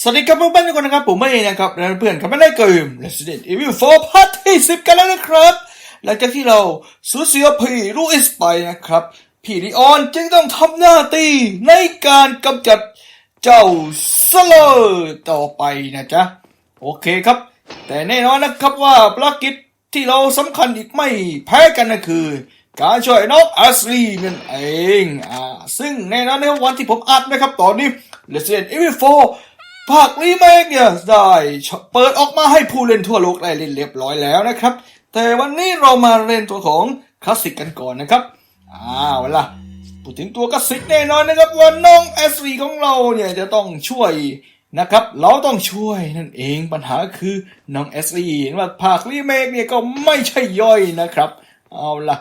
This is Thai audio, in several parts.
สวัสดีครับเพื่อนๆทุกคนนะครับ ผมไม่เองนะครับและเพื่อนๆครับไม่ได้เกิม Resident Evil 4 Part ที่10 กันแล้วนะครับ หลังจากที่เราสูญเสียพีรูอิสไปนะครับพี่ลีออนจึงต้องทำหน้าที่ในการกำจัดเจ้าสเลอร์ต่อไปนะจ๊ะ โอเคครับ แต่แน่นอนนะครับว่าภารกิจที่เราสำคัญอีกไม่แพ้กันนะคือ การช่วยน้องอัสลีนั่นเองอ่าซึ่งแน่นอนในวันที่ผมอัดนะครับตอนนี้ Resident Evil 4 ภาครีเมคเนี่ยได้เปิดออกมาให้ผู้เล่นทั่วโลกได้เล่นเรียบร้อยแล้วนะครับ แต่วันนี้เรามาเล่นตัวของคลาสสิกกันก่อนนะครับอ้าวล่ะพูดถึงตัวคลาสสิกแน่นอนนะครับว่าน้องแอสีของเราเนี่ยจะต้องช่วยนะครับ เราต้องช่วยนั่นเองปัญหาคือน้องแอสรีว่าภาครีเมคเนี่ยก็ไม่ใช่ย่อยนะครับ เอาล่ะ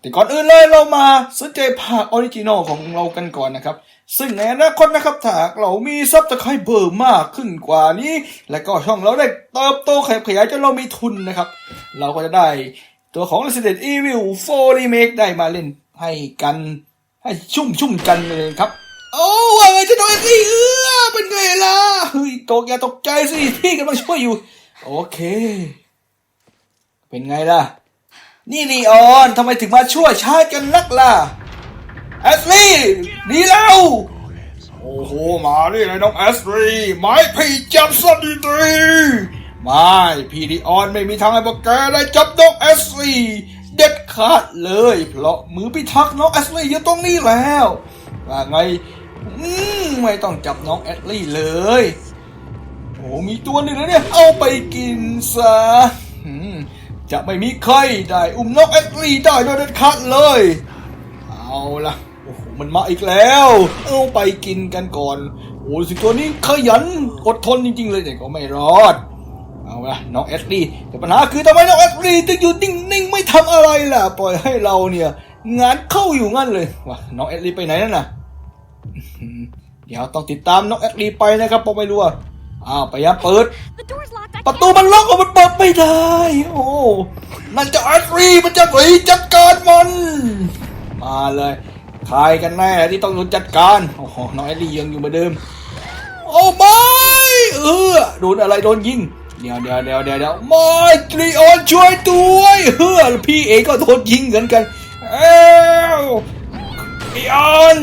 แต่ก่อนอื่นเลยเรามาสนใจภาคออริจินอลของเรากันก่อนนะครับ ซึ่งในอนาคตนะครับถ้าเรามีซับสไครเบอร์มากขึ้นกว่านี้ และก็ช่องเราได้เติบโตขยับขยายจนเรามีทุนนะครับ เราก็จะได้ตัวของ Resident Evil 4 Remake ได้มาเล่นให้กัน ให้ชุ่มชุ่มกันเลยครับ โอ้ว่าไงจะโดนสิเออเป็นไงล่ะเฮ้ยตกอย่าตกใจสิพี่กำลังช่วยอยู่ โอเค เป็นไงล่ะ นี่ลีออนทำไมถึงมาช่วยชาติกันนักล่ะ แอสลี่หนีแล้ว โอ้โห มาดิเลยน้องแอสลี่ไม้พี่จับซะดีดีไม่พี่ลีออนไม่มีทางให้พวกแกได้จับน้องแอสลี่เด็ดขาดเลย เพราะมือพิทักษ์น้องแอสลี่อยู่ตรงนี้แล้วว่าไงอืมไม่ต้องจับน้องแอสลี่เลย โอ้มีตัวหนึ่งแล้วเนี่ย เอาไปกินซะจะไม่มีใครได้อุ้มนกแอดลีได้โดยเด็ดขาดเลย เอาล่ะ มันมาอีกแล้ว เอาไปกินกันก่อน โอ้สิตัวนี้ขยันอดทนจริง ๆ เลยแต่ก็ไม่รอด เอาละน้องแอดลีแต่ปัญหาคือทำไมน้องแอดลีถึงอยู่นิ่งๆไม่ทำอะไรล่ะ ปล่อยให้เราเนี่ยงานเข้าอยู่งั้นเลยว่ะน้องแอดลีไปไหนนั่นน่ะอืมเดี๋ยวต้องติดตามน้องแอดลีไปนะครับเพราะไม่รู้ว่าอ้าวพยายามเปิด The door's locked. I ประ can't. ตูมันล็อกอะมันเปิดไม่ได้ โอ้นั่นจะแอดรีมันจะหนีจัดการมัน มาเลย ใครกันแน่ที่ต้องโดนจัดการโอ้โหน้องแอดรียังอยู่เหมือนเดิม โอ้ไม่เออโดนอะไรโดนยิงเดี๋ยวเดี๋ยวเดี๋ยวเดี๋ยวเดี๋ยวไม่กรีออนช่วยด้วยเฮ้อพี่เอก็โดนยิงเหมือนกันเอ้ากรีออน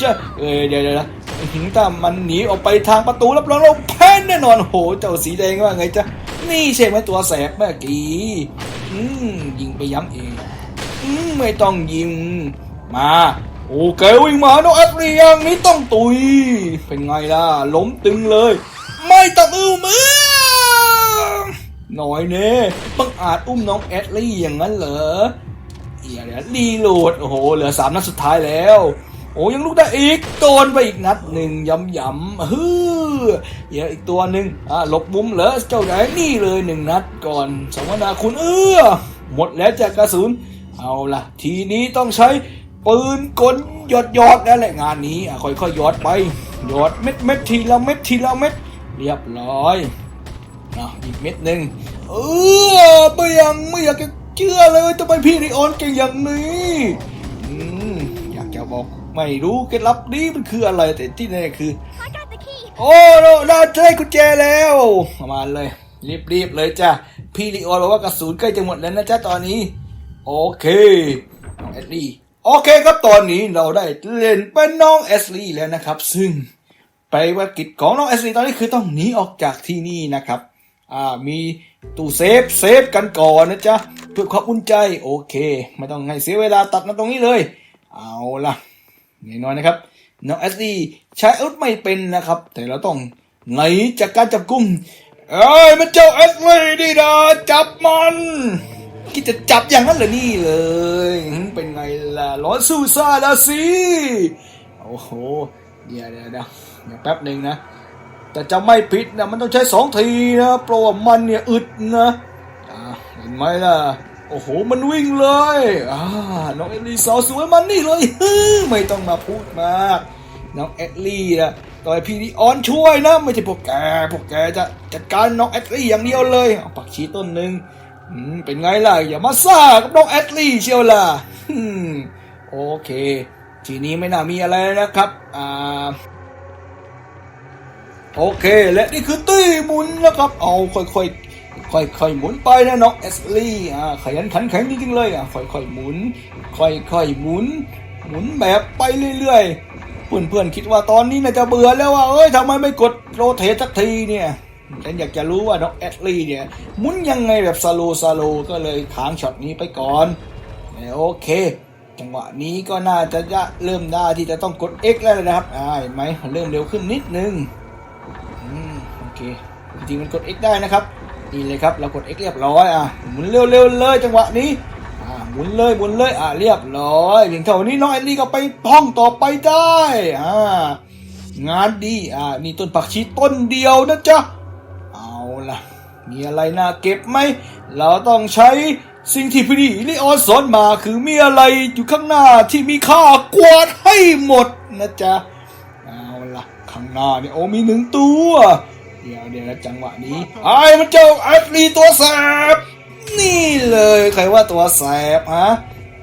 จะเออเดี๋ยวเดี๋ยวนะถ้ามันหนีออกไปทางประตูรับรองเราแพ้แน่นอนโหเจ้าสีแดงว่าไงจ๊ะนี่ใช่ไหมตัวแสบเมื่อกี้อืมยิงไปย้ำเอง ไม่ต้องยิง มาโอเควิ่งมาน้องแอดเรียงนี้ต้องตุย เป็นไงล่ะ ล้มตึงเลย ไม่ต้องอื้อมือหน่อยเน่บังอาจอุ้มน้องแอดลี่อย่างนั้นเหรอเดี๋ยวเดี๋ยรีโหลดโอ้โห เหลือสามนัดสุดท้ายแล้ว โอ้ยังลุกได้อีกโดนไปอีกนัดหนึ่งย้ำย้ำฮือเดี๋ยอีกตัวหนึ่งอ่าหลบมุมเหรอเจ้าใหญ่นี่เลยหนึ่งนัดก่อนสมนาคุณเอื้อหมดแล้วจากกระสุน เอาละทีนี้ต้องใช้ปืนกลหยอดหยอดๆนั่นแหละงานนี้อะค่อยๆหยอดไปหยอดเม็ดเม็ดทีละเม็ดทีละเม็ดเรียบร้อยอะอีกเม็ดหนึ่งเออไม่ยังไม่อยากจะเชื่อเลยทำไมพี่ริออนเก่งอย่างนี้อืมอยากจะบอกไม่รู้เคล็ดลับนี้มันคืออะไรแต่ที่แน่คือ โอ้โนน่าได้กุญแจแล้วมาเลยรีบๆเลยจ้ะพี่ริออนบอกว่ากระสุนใกล้จะหมดแล้วนะจ๊ะตอนนี้ โอเคน้องแอสลี่โอเคครับตอนนี้เราได้เล่นเป็นน้องแอสลี่แล้วนะครับ ซึ่งไปว่ากิจของน้องแอสลีตอนนี้คือต้องหนีออกจากที่นี่นะครับอ่ามีตู้เซฟเซฟกันก่อนนะจ๊ะเพื่อความอุ่นใจโอเค ไม่ต้องให้เสียเวลาตัดมาตรงนี้เลย เอาล่ะแน่นอนนะครับน้องแอสลีใช้อาวุธไม่เป็นนะครับ แต่เราต้องหนจากการจับกุมเอ้ยมันเจ้าแอสลีนี่นะจับมัน คิดจะจับอย่างนั้นเหรอนี่เลย เป็นไงล่ะร้อนสู้ซ่าล้วสิโอ้โหเดี๋ยวเดี๋ยวเดี๋ยวแป๊บหนึ่งนะ แต่จะไม่ผิดนะมันต้องใช้สองทีนะเพราะว่ามันเนี่ยอึดนะเห็นไหมล่ะโอ้โห มันวิ่งเลยอ่าน้องเอลลี่สาวสวยมันนี่เลยฮึไม่ต้องมาพูดมาก น้องเอลลี่นะต่อยพี่ดีออนช่วยนะ ไม่ใช่พวกแก พวกแกจะจัดการน้องเอลลี่อย่างเดียวเลยเอาปักชีต้นหนึ่ง เป็นไงล่ะ อย่ามาซ่ากับน้องเอลลี่เชียวล่ะโอเค ทีนี้ไม่น่ามีอะไรนะครับ อ่า โอเค และนี่คือตี้หมุนนะครับ เอาค่อยๆค่อยๆหมุนไปนะน้องเอสลี่อ่าขยันขันแข็งจริงๆเลยอะค่อยๆหมุน ค่อยๆหมุน หมุนแบบไปเรื่อยๆเพื่อนๆคิดว่าตอนนี้น่าจะเบื่อแล้วว่าเอ้ยทำไมไม่กดโรเทตสักทีเนี่ย ฉันอยากจะรู้ว่าน้องเอสลี่เนี่ยหมุนยังไงแบบสโลสโลก็เลยค้างช็อตนี้ไปก่อนโอเค จังหวะนี้ก็น่าจะจะเริ่มได้ที่จะต้องกด X แล้วนะครับอ่าเห็นไหมเริ่มเร็วขึ้นนิดนึงอืมโอเคจริงๆมันกด X ได้นะครับนี่เลยครับเรากด X เรียบร้อยอะหมุนเร็วๆเลยจังหวะนี้อ่าหมุนเลยหมุนเลยอ่าเรียบร้อยเพียงเท่านี้น้องแอนดี้ก็ไปท่องต่อไปได้อ่างานดีอ่านี่ต้นผักชีต้นเดียวนะจ๊ะ มีอะไรน่าเก็บไหม เราต้องใช้สิ่งที่พี่ดีลิออนสอนมาคือมีอะไรอยู่ข้างหน้าที่มีค่ากวาดให้หมดนะจ๊ะ เอาล่ะข้างหน้าเนี่ยโอ้มีหนึ่งตัว เดี๋ยวเดี๋ยวนจังหวะนี้ไอ้มันเจ้าแอดลีตัวแสบ นี่เลยใครว่าตัวแสบฮะ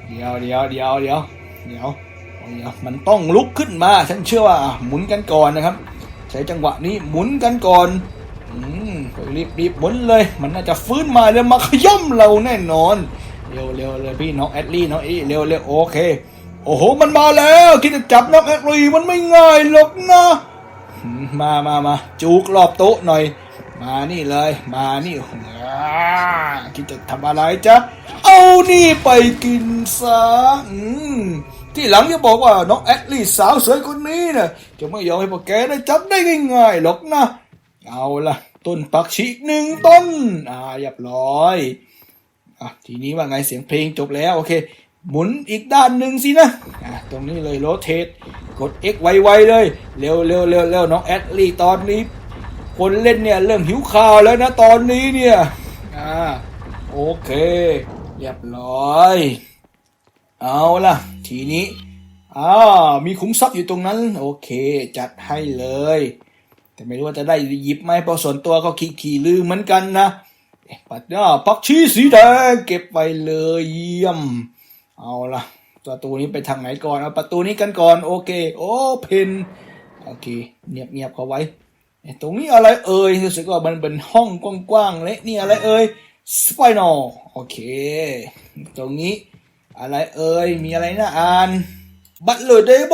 เดี๋ยวเดี๋ยวเดี๋ยวเดี๋ยวเดี๋ยวเดี๋ยวมันต้องลุกขึ้นมา ฉันเชื่อว่าหมุนกันก่อนนะครับ ใช้จังหวะนี้หมุนกันก่อน รีบรีบหมุนเลย มันน่าจะฟื้นมาแล้วมาขย่ำเราแน่นอน เร็วเร็วเลยพี่น้องแอดลี่น้องเอเร็วเร็วโอเค โอ้โห มันมาแล้วคิดจะจับน้องแอดลี่มันไม่ง่ายหรอกนะมามามาจูกรอบโต๊ะหน่อย มานี่เลย มานี่อ่าคิดจะทำอะไรจ๊ะเอานี่ไปกินซะที่หลังจะบอกว่าน้องแอดลี่สาวสวยคนนี้นะจะไม่ยอมให้พวกแกได้จับได้ง่ายๆหรอกนะ เอาล่ะต้นปักชีหนึ่งต้น อ่าเรียบร้อยอะทีนี้ว่าไงเสียงเพลงจบแล้ว โอเค หมุนอีกด้านหนึ่งสินะอะตรงนี้เลยโรเทตกด X ไวๆเลย เร็วเร็วเร็วเร็วน้องแอดลี่ตอนนี้ คนเล่นเนี่ยเริ่มหิวข้าวแล้วนะตอนนี้เนี่ยอ่าโอเค เรียบร้อย เอาล่ะ ทีนี้อ่ามีขุมทรัพย์อยู่ตรงนั้น โอเค จัดให้เลย แต่ไม่รู้ว่าจะได้หยิบไหมเพราะส่วนตัวก็ขี้ขี่ลืมเหมือนกันนะเอ๊ะปัดด้าปักชีสีแดงเก็บไปเลยเยี่ยม เอาละประตูนี้ไปทางไหนก่อนเอาประตูนี้กันก่อนโอเค โอ้เพนโอเคเงียบเงียบเขาไว้เอ๊ะตรงนี้อะไรเอ่ยรู้สึกว่ามันเป็นห้องกว้างๆเลยนี่อะไรเอ่ยสไปนอลโอเค ตรงนี้อะไรเอ่ยมีอะไรนะอ่าน บัตเลอร์เดโบ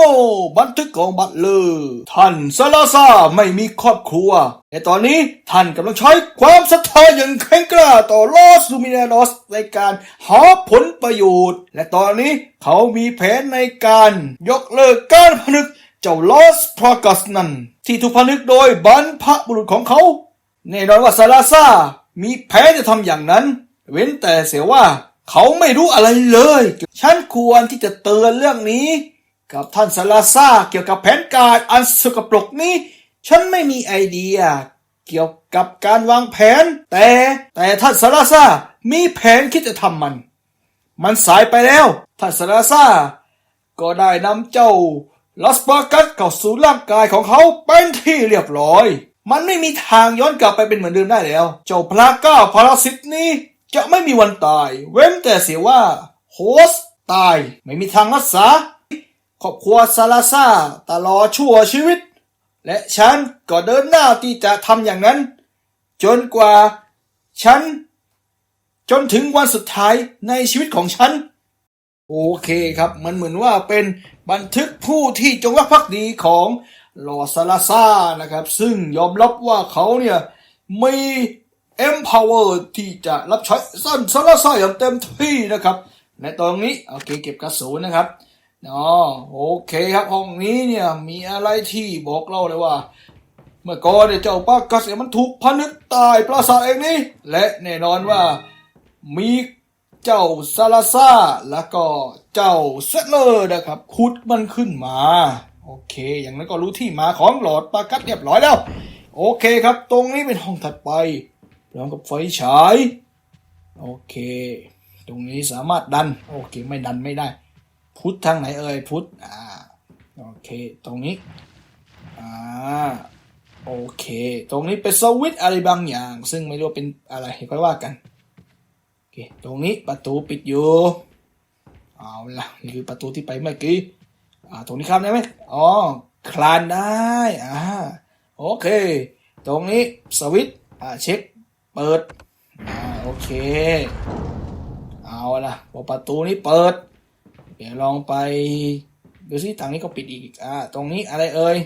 บันทึกของบัตเลอร์ท่านซาลาซาไม่มีครอบครัว แต่ตอนนี้ท่านกำลังใช้ความศรัทธาอย่างแข็งกล้าต่อลอสลูมิเนโรสในการหาผลประโยชน์ และตอนนี้เขามีแผนในการยกเลิกการผนึกเจ้าลอสพรอกัสนั้น ที่ถูกผนึกโดยบรรพบุรุษของเขา แน่นอนว่าซาลาซามีแผนจะทำอย่างนั้น เว้นแต่เสียว่าเขาไม่รู้อะไรเลย ฉันควรที่จะเตือนเรื่องนี้ กับท่านซาลาซาเกี่ยวกับแผนการอันสกปรกนี้ ฉันไม่มีไอเดีย เกี่ยวกับการวางแผน แต่แต่ท่านซาลาซามีแผนคิดจะทำมัน มันสายไปแล้ว ท่านซาลาซาก็ได้นำเจ้าลอสปากัสเข้าสู่ร่างกายของเขาเป็นที่เรียบร้อย มันไม่มีทางย้อนกลับไปเป็นเหมือนเดิมได้แล้ว เจ้าพลาก้าพาราสิตนี้จะไม่มีวันตาย เว้นแต่เสียว่าโฮสตายไม่มีทางรักษา ครอบครัวซาลาซาตลอดชั่วชีวิต และฉันก็เดินหน้าที่จะทำอย่างนั้น จนกว่าฉัน จนถึงวันสุดท้ายในชีวิตของฉัน โอเคครับ มันเหมือนว่าเป็นบันทึกผู้ที่จงรักภักดีของลอซาลาซานะครับ ซึ่งยอมรับว่าเขาเนี่ยมี empower ที่จะรับใช้สั้นซาลาซาอย่างเต็มที่นะครับ ในตรงนี้ โอเค เก็บกระสุนนะครับ อ๋อโอเคครับห้องนี้เนี่ยมีอะไรที่บอกเราเลยว่า เมื่อก่อนเนี่ยเจ้าปากัสเนี่ยมันถูกพนึกตายปราสาทเองนี่และแน่นอนว่ามีเจ้าซาลาซาแล้วก็เจ้าเซตเลอร์นะครับขุดมันขึ้นมา โอเค อย่างนั้นก็รู้ที่มาของหลอดปากัสเรียบร้อยแล้ว โอเคครับ ตรงนี้เป็นห้องถัดไปพร้อมกับไฟฉาย โอเค ตรงนี้สามารถดัน โอเค ไม่ดันไม่ได้ พุทธทางไหนเอ่ยพุทธอ่าโอเค ตรงนี้อ่าโอเค ตรงนี้เป็นสวิตอะไรบางอย่าง ซึ่งไม่รู้เป็นอะไรค่อยว่ากันโอเคตรงนี้ประตูปิดอยู่เอาละนี่คือประตูที่ไปเมื่อกี้อ่าตรงนี้ข้ามได้ไหมอ๋อคลานได้อ่าโอเค ตรงนี้สวิตอ่าเช็คเปิดอ่าโอเค เอาละพอประตูนี้เปิด เดี๋ยวลองไป ดูซิทางนี้ก็ปิดอีกอ่าตรงนี้อะไรเอ่ย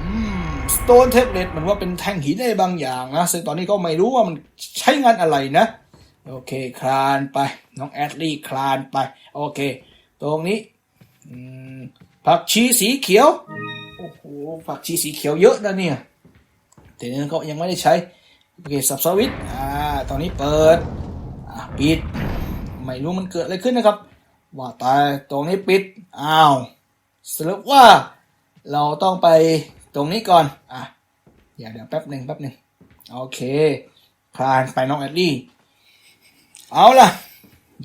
อืมสโตนเทปเลตมันว่าเป็นแท่งหินอะไรบางอย่างนะ ซึ่งตอนนี้ก็ไม่รู้ว่ามันใช้งานอะไรนะ โอเค คลานไป น้องแอดลี่คลานไป โอเค ตรงนี้อืมผักชีสีเขียว โอ้โห ผักชีสีเขียวเยอะนะเนี่ย แต่นั้นก็ยังไม่ได้ใช้ โอเค สับสวิตอ่า ตอนนี้เปิด อ่าปิด ไม่รู้มันเกิดอะไรขึ้นนะครับ ว่าแต่ตรงนี้ปิด อ้าว สรุปว่าเราต้องไปตรงนี้ก่อน อะ เดี๋ยวเดี๋ยวแป๊บหนึ่งแป๊บหนึ่งโอเคคลานไปน้องแอดดี้ เอาล่ะ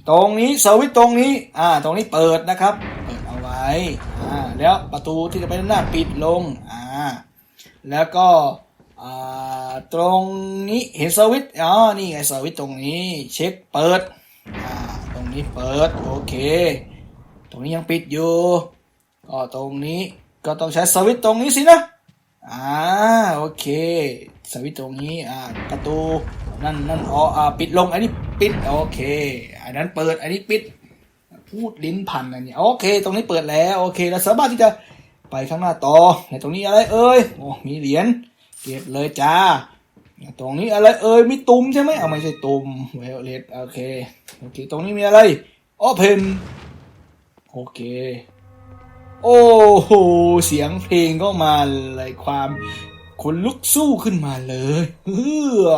ตรงนี้สวิตช์ตรงนี้ อ่า ตรงนี้เปิดนะครับ เปิดเอาไว้ อ่า แล้วประตูที่จะไปด้านหน้าปิดลง อ่า แล้วก็ อ่า ตรงนี้เห็นสวิตช์อ๋อ นี่ไงสวิตช์ตรงนี้ เช็คเปิด อ่า นี้เปิด โอเค ตรงนี้ยังปิดอยู่ ก็ตรงนี้ก็ต้องใช้สวิตช์ตรงนี้สินะ อ่า โอเค สวิตช์ตรงนี้ อ่า ประตู นั่นนั่นอ๋ออ่า ปิดลง อันนี้ปิด โอเค อันนั้นเปิด อันนี้ปิด พูดลิ้นพันอันนี้ โอเค ตรงนี้เปิดแล้ว โอเค เราสามารถที่จะไปข้างหน้าต่อ ในตรงนี้อะไรเอ่ย โอ้ มีเหรียญ เก็บเลยจ้า ตรงนี้อะไรเอ่ยมีตุ่มใช่ไหมเอาไม่ใช่ตุ่มเวลเลตโอเคโอเค ตรงนี้มีอะไรโอเพนโอเค โอ้โหเสียงเพลงก็มาเลยความขนลุกสู้ขึ้นมาเลยเฮ้อ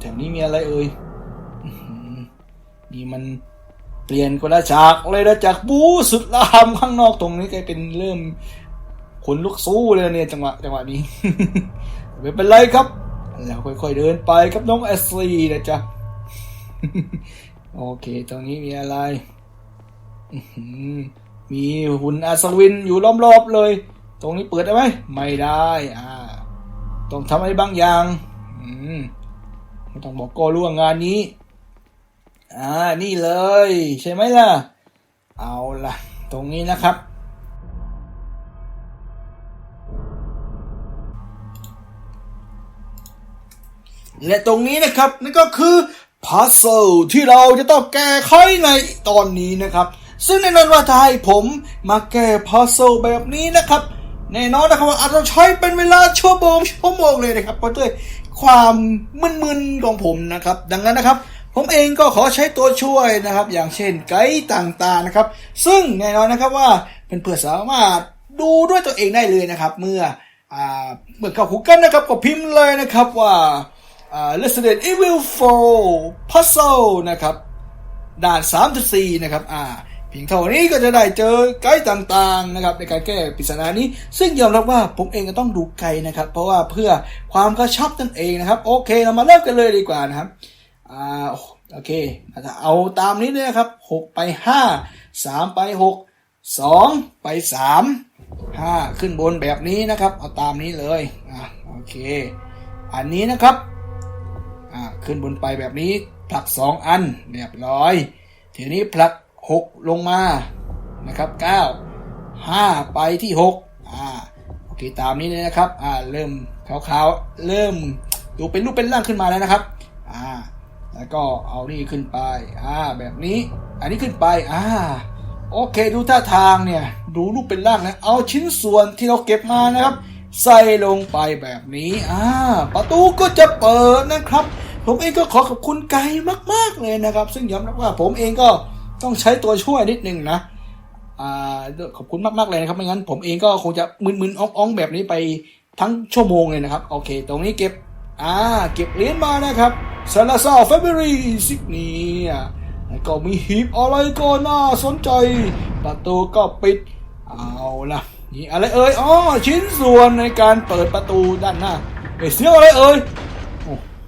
แถวนี้มีอะไรเอ่ยนี่มันเปลี่ยนคนละจากเลยนะจากบูสุดลามข้างนอกตรงนี้กลายเป็นเริ่มขนลุกสู้เลยเนี่ยจังหวะจังหวะนี้ ไม่เป็นไรครับ แล้วค่อยๆเดินไปกับน้องแอสซีนะจ๊ะ โอเค ตรงนี้มีอะไร มีหุ่นอัศวินอยู่ล้อมๆเลย ตรงนี้เปิดได้ไหม ไม่ได้ อ่า ต้องทำอะไรบางอย่าง อืมไม่ต้องบอกก็ร่วงงานนี้ อ่า นี่เลย ใช่ไหมล่ะ เอาล่ะ ตรงนี้นะครับ และตรงนี้นะครับนั่นก็คือพัซเซิลที่เราจะต้องแก้ไขในตอนนี้นะครับ ซึ่งแน่นอนว่าถ้าให้ผมมาแก้พัซเซิลแบบนี้นะครับ แน่นอนนะครับว่าอาจจะใช้เป็นเวลาชั่วโมงชั่วโมงเลยนะครับเพราะด้วยความมึนๆของผมนะครับ ดังนั้นนะครับ ผมเองก็ขอใช้ตัวช่วยนะครับ อย่างเช่นไกด์ต่างๆนะครับ ซึ่งแน่นอนนะครับว่าเป็นเพื่อสามารถดูด้วยตัวเองได้เลยนะครับ เมื่อเมื่อเข้าคุกกันนะครับก็พิมพ์เลยนะครับว่า Resident Evil 4 Puzzle นะครับด่าน 3.4 นะครับอ่าเพียงเท่านี้ก็จะได้เจอไกด์ต่างๆนะครับในการแก้ปริศนานี้ ซึ่งยอมรับว่าผมเองก็ต้องดูไกด์นะครับ เพราะว่าเพื่อความกระชับนั่นเองนะครับ โอเคเรามาเริ่มกันเลยดีกว่านะครับอ่าโอเคเอาตามนี้เลยนะครับ 6 ไป 5 3 ไป 6 2 ไป 3 5 ขึ้นบนแบบนี้นะครับ เอาตามนี้เลยอ่าโอเค อันนี้นะครับ ขึ้นบนไปแบบนี้ผลักสองอันเรียบร้อย ทีนี้ผลักหกลงมานะครับเก้าห้าไปที่หกอ่าโอเคตามนี้เลยนะครับอ่าเริ่มขาวๆเริ่มดูเป็นรูปเป็นร่างขึ้นมาแล้วนะครับอ่าแล้วก็เอานี่ขึ้นไปอ่าแบบนี้ อันนี้ขึ้นไปอ่าโอเคดูท่าทางเนี่ยดูรูปเป็นร่างนะเอาชิ้นส่วนที่เราเก็บมานะครับ ใส่ลงไปแบบนี้อ่าประตูก็จะเปิดนะครับ ผมเองก็ขอขอบคุณไกด์มาก ๆ เลยนะครับ ซึ่งยอมรับว่าผมเองก็ต้องใช้ตัวช่วยนิดนึงนะอ่าขอบคุณมาก ๆ เลยนะครับ ไม่งั้นผมเองก็คงจะมึนๆอ่องๆแบบนี้ไปทั้งชั่วโมงเลยนะครับ โอเค ตรงนี้เก็บ อ่า เก็บเหรียญมานะครับซาลาซาเฟเบรีซิกเนียแล้วก็มีหีบอะไรก็น่าสนใจ ประตูก็ปิด เอาล่ะนี่อะไรเอ่ย อ๋อ ชิ้นส่วนในการเปิดประตูด้านหน้าเอ้ยเสียงอะไรเอ่ย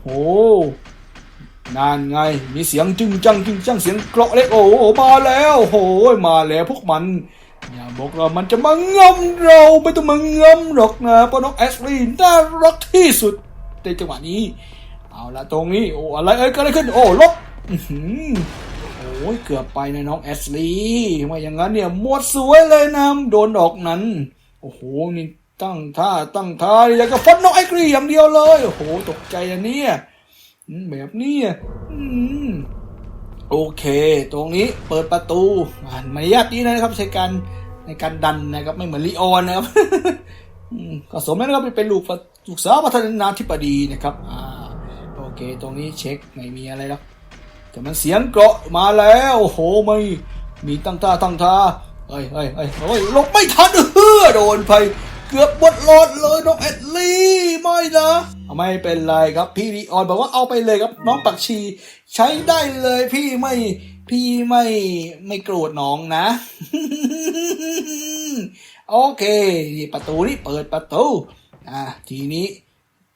โอ้นั่นไง มีเสียงจึงจังจึงจังเสียงเกราะเล็กโอ้โหมาแล้วโอ้โหมาแล้วพวกมันอย่าบอกเรามันจะมางมเราไม่ต้องมางอมหรอกนะเพราะน้องแอสลีนน่ารักที่สุดในจังหวะนี้ เอาละตรงนี้โอ้อะไรเอ้ยเก็อะไรขึ้นโอ้ลบโอ้ยเกือบไปนะน้องแอสลีย์ว่าอย่างนั้นเนี่ยหมดสวยเลยนะโดนดอกนั้น โอ้โหนี่ ตั้งท่าตั้งท่าอยากจะฟันน้องไอ้กรีอย่างเดียวเลย โอ้โห ตกใจอันนี้แบบนี้โอเค ตรงนี้เปิดประตูมารยาทดีนะครับ ใช้การในการดันนะครับ ไม่เหมือนลีออนนะครับก็สมแล้วนะครับเป็นลูกลูกสาวประธานาธิบดีนะครับอ่าโอเค ตรงนี้เช็คไม่มีอะไรแล้วแต่มันเสียงเกราะมาแล้ว โอ้โหไม่มีตั้งท่าตั้งท่าเฮ้ยเฮ้ยเฮ้ยเฮ้ยลบไม่ทันเฮ้อโดนไป เกือบบดหลอดเลยน้องแอดลี่ไม่นะไม่เป็นไรครับพี่ลีออนบอกว่าเอาไปเลยครับน้องปักชี ใช้ได้เลยพี่ไม่พี่ไม่ไม่โกรธน้องนะ โอเค ประตูนี่เปิดประตู อ่าทีนี้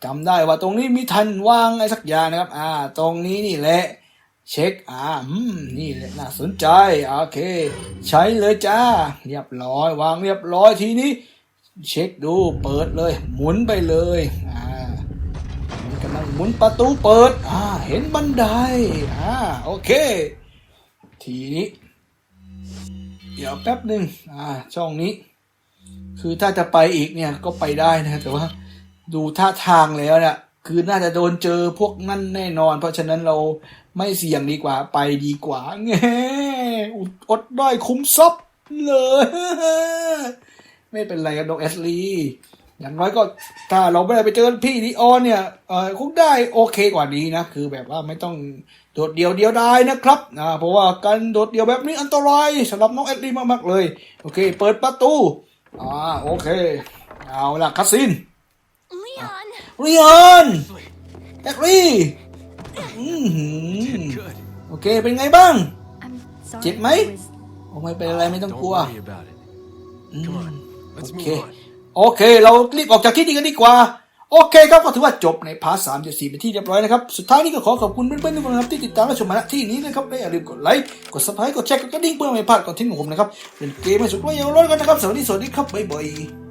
จำได้ว่าตรงนี้มีทันวางอะไรสักอย่างนะครับ อ่า ตรงนี้นี่แหละ เช็ค อ่าอืมนี่แหละน่าสนใจ โอเค ใช้เลยจ้า เรียบร้อยวางเรียบร้อยทีนี้ เช็คดูเปิดเลย หมุนไปเลยอ่ากำลังหมุนประตูเปิดอ่าเห็นบันไดอ่าโอเค ทีนี้ เดี๋ยวแป๊บหนึ่งอ่าช่องนี้ คือถ้าจะไปอีกเนี่ยก็ไปได้นะแต่ว่า ดูท่าทางแล้วเนี่ยคือน่าจะโดนเจอพวกนั่นแน่นอน เพราะฉะนั้นเราไม่เสี่ยงดีกว่าไปดีกว่าแงอุดอดได้คุ้มซับเลย ไม่เป็นไรกันดอกแอสลีอย่างน้อยก็ถ้าเราไม่ได้ไปเจอพี่ลีออนเนี่ยเออคงได้โอเคกว่านี้นะ คือแบบว่าไม่ต้องโดดเดี่ยวเดียวดายนะครับอ่าเพราะว่าการโดดเดี่ยวแบบนี้อันตรายสำหรับน้องแอดลีมากๆเลย โอเค เปิดประตูอ่าโอเค เอาล่ะคัสซิน Leon! เรียนแอดลีอื้อหือ Good. โอเคเป็นไงบ้าง I'm sorry. เจ็บไหม I was โอ้ไม่เป็นไรไม่ต้อง Don't กลัว worry about it. อืม Come on, let's โอเค move on. โอเค เรารีบออกจากที่นี่กันดีกว่า โอเคครับก็ถือว่าจบในพาร์ทสามจุดสี่เป็นที่เรียบร้อยนะครับ สุดท้ายนี้ก็ขอขอบคุณเพื่อนๆทุกคนนะครับที่ติดตามและชมมาณที่นี้นะครับและอย่าลืมกดไลค์กดซับสไครต์กดแชร์กดกระดิ่งเพื่อไม่พลาดคอนเทนต์ของผมนะครับเป็นเกมให้สุดว่าอย่างร้อนกันนะครับสวัสดีสวัสดีครับบ๊ายบาย